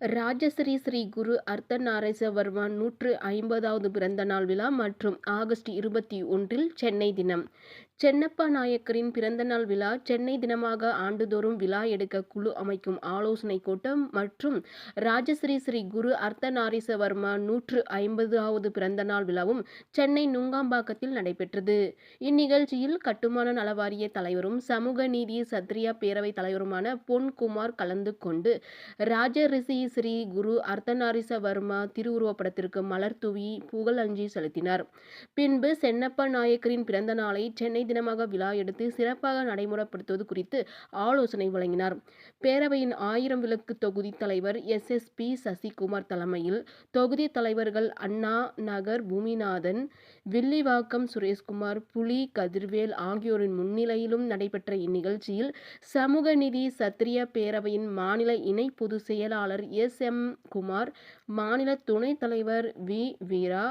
ராஜஸ்ரீ ஸ்ரீ குரு அர்த்தநாரீசவர்மா நூற்று ஐம்பதாவது பிறந்த நாள் விழா மற்றும் ஆகஸ்ட் இருபத்தி ஒன்றில் சென்னை தினம். சென்னப்பா நாயக்கரின் பிறந்தநாள் விழா சென்னை தினமாக ஆண்டுதோறும் விழா எடுக்க குழு அமைக்கும் ஆலோசனை கூட்டம் மற்றும் ராஜஸ்ரீ ஸ்ரீ குரு அர்த்தநாரீசவர்மா நூற்று ஐம்பதாவது பிறந்தநாள் விழாவும் சென்னை நுங்காம்பாக்கத்தில் நடைபெற்றது. இந்நிகழ்ச்சியில் கட்டுமான நலவாரிய தலைவரும் சமூக நீதி சத்ரியா பேரவைத் தலைவருமான பொன்குமார் கலந்து கொண்டு ராஜரிஷி ஸ்ரீ குரு அர்த்தநாரீசவர்மா திருவுருவப்படத்திற்கு மலர் தூவி புகழ் அஞ்சி செலுத்தினார். பின்பு சென்னப்ப நாயக்கரின் பிறந்த நாளை சென்னை தினமாக விழா எடுத்து சிறப்பாக நடைமுறைப்படுத்துவது குறித்து ஆலோசனை வழங்கினார். பேரவையின் ஆயிரம் விளக்கு தொகுதி தலைவர் எஸ். எஸ். பி. சசிகுமார் தலைமையில் தொகுதி தலைவர்கள் அண்ணா நகர் பூமிநாதன் வில்லிவாக்கம் சுரேஷ்குமார் புலி கதிர்வேல் ஆகியோரின் முன்னிலையிலும் நடைபெற்ற இந்நிகழ்ச்சியில் சமூக நிதி சத்திரிய பேரவையின் மாநில இணை பொதுச் செயலாளர் எஸ் எம் குமார் மாநில துணைத் தலைவர் வி. வீரா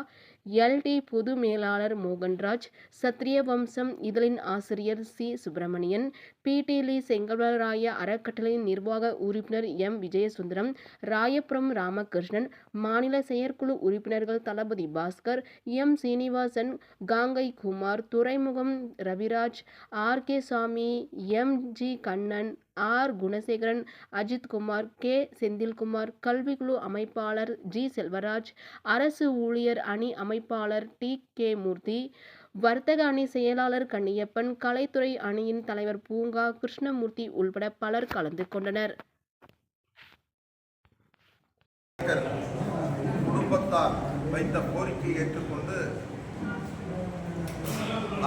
எல்டி பொது மேலாளர் மோகன்ராஜ் சத்திரிய வம்சம் இதழின் ஆசிரியர் சி. சுப்பிரமணியன் பிடிலி செங்கல்வராய அறக்கட்டளையின் நிர்வாக உறுப்பினர் எம். விஜயசுந்தரம் ராயபுரம் ராமகிருஷ்ணன் மாநில செயற்குழு உறுப்பினர்கள் தளபதி பாஸ்கர் எம். சீனிவாசன் காங்கை குமார் துறைமுகம் Raviraj R. K. Sami M. G. Kannan R. Gunasekaran Ajithkumar K. Senthilkumar கல்விக்குழு அமைப்பாளர் ஜி. செல்வராஜ் அரசு ஊழியர் அணி அமைப்பாளர் டி. கே. மூர்த்தி வர்த்தக அணி செயலாளர் கண்ணியப்பன் கலைத்துறை அணியின் தலைவர் பூங்கா கிருஷ்ணமூர்த்தி உள்பட பலர் கலந்து கொண்டனர். குடும்பத்தார் வைத்த கோரிக்கையை ஏற்றுக்கொண்டு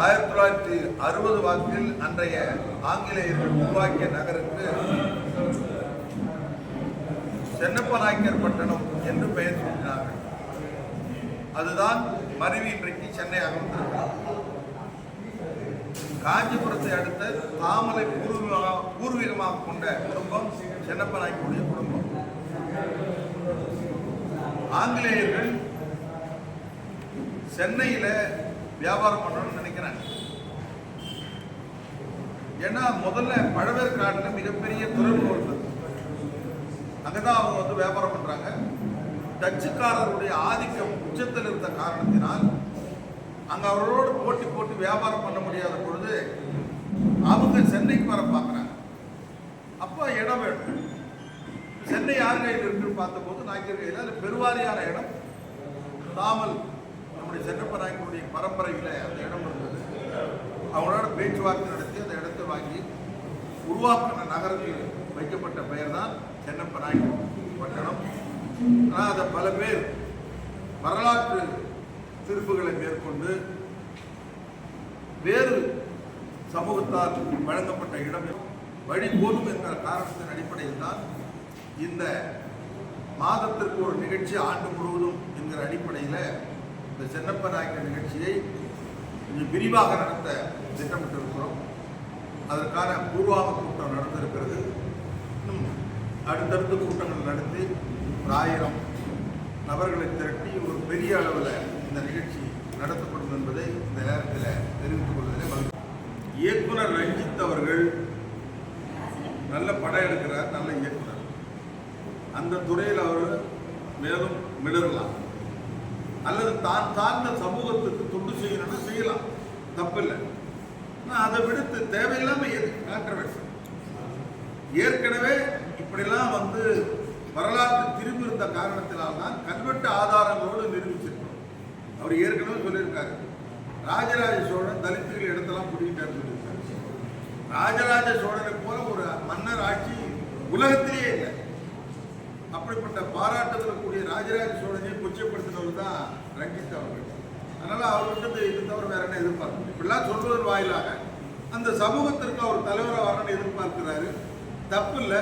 ஆயிரத்தி தொள்ளாயிரத்தி அறுபது வாக்கில் அன்றைய ஆங்கிலேயர்கள் உருவாக்கிய நகருக்கு சென்னப்ப நாயக்கர் பட்டணம் என்று பெயர் சூட்டினார்கள். அதுதான் மருவி இன்றைக்கு சென்னை அகர்ந்திருக்கிறது காஞ்சிபுரத்தை அடுத்த தாமலை பூர்வீகமாக பூர்வீகமாக கொண்ட குடும்பம் சென்னப்ப நாயக்கருடைய குடும்பம். ஆங்கிலேயர்கள் சென்னையில் வியாபாரம் பண்ணணும்னு நினைக்கிறாங்க. ஏன்னா முதல்ல பழவேற்காட்டில் மிகப்பெரிய துறைமுகம் இருந்தது அங்கதான் அவங்க வந்து வியாபாரம் பண்றாங்க. டச்சுக்காரருடைய ஆதிக்கம் உச்சத்தில் இருந்த காரணத்தினால் அங்க அவர்களோடு போட்டி போட்டு வியாபாரம் பண்ண முடியாத பொழுது அவங்க சென்னைக்கு வர பார்க்குறாங்க. அப்போ இடம் வேணும். சென்னை யார் கையில் இருக்குன்னு பார்த்தபோது நாயக்கர் கையில் அது பெருவாரியான இடம். தாமல் நம்முடைய சென்னப்ப நாயக்கருடைய பரம்பரையில் அந்த இடம் இருந்தது. அவங்களோட பேச்சுவார்த்தை நடத்தி அந்த இடத்தை வாங்கி உருவாக்கின நகரத்தில் வைக்கப்பட்ட பெயர் தான் சென்னப்ப நாயக்கர். ஆனால் அதை பல பேர் வரலாற்று திருப்புகளை மேற்கொண்டு வேறு சமூகத்தால் வழங்கப்பட்ட இடம் வழி போதும் என்ற காரணத்தின் அடிப்படையில் தான் இந்த மாதத்திற்கு ஒரு நிகழ்ச்சி ஆண்டு முழுவதும் என்கிற அடிப்படையில் இந்த சென்னப்ப நாயக்கர் நிகழ்ச்சியை கொஞ்சம் விரிவாக நடத்த திட்டமிட்டிருக்கிறோம். அதற்கான பூர்வாக கூட்டம் நடந்திருக்கிறது. இன்னும் அடுத்தடுத்த கூட்டங்கள் நடத்தி ஒரு ஆயிரம் நபர்களை திரட்டி ஒரு பெரிய அளவில் இந்த நிகழ்ச்சி நடத்தப்படும் என்பதை இந்த நேரத்தில் தெரிவித்துக் கொள்வதிலே மகிழ்ச்சி இயக்குனர் ரஞ்சித் அவர்கள் நல்ல படம் எடுக்கிறார் நல்ல இயக்குனர். அந்த துறையில் அவர் மேலும் மிளரலாம். அல்லது தான் சார்ந்த சமூகத்துக்கு தொண்டு செய்யணும்னா செய்யலாம். தப்பில்லை. ஆனால் அதை விடுத்து தேவையில்லாமல் கான்ட்ரவர்சி ஏற்கனவே இப்படிலாம் வந்து வரலாற்று திரும்பி இருந்த காரணத்தினால்தான் கல்வெட்டு ஆதாரங்களோடு நிரூபிச்சிருக்கோம் அவர் ஏற்கனவே சொல்லியிருக்காரு. ராஜராஜ சோழன் தலித்துகள் இடத்தெல்லாம் பிடிக்கிட்டாரு சொல்லியிருக்காரு. ராஜராஜ சோழனை போல ஒரு மன்னர் ஆட்சி உலகத்திலேயே இல்லை. அப்படிப்பட்ட பாராட்டத்தில் கூடிய ராஜராஜ சோழனை கொச்சப்படுத்தினவர் தான் ரஞ்சித் அவர்கள். அதனால் அவர்கிட்ட இது தவிர வேற என்ன எதிர்பார்க்கணும் இப்படிலாம் சொல்வதன் வாயிலாக அந்த சமூகத்திற்கு அவர் தலைவராக வரணும்னு எதிர்பார்க்கிறாரு. தப்பு இல்லை.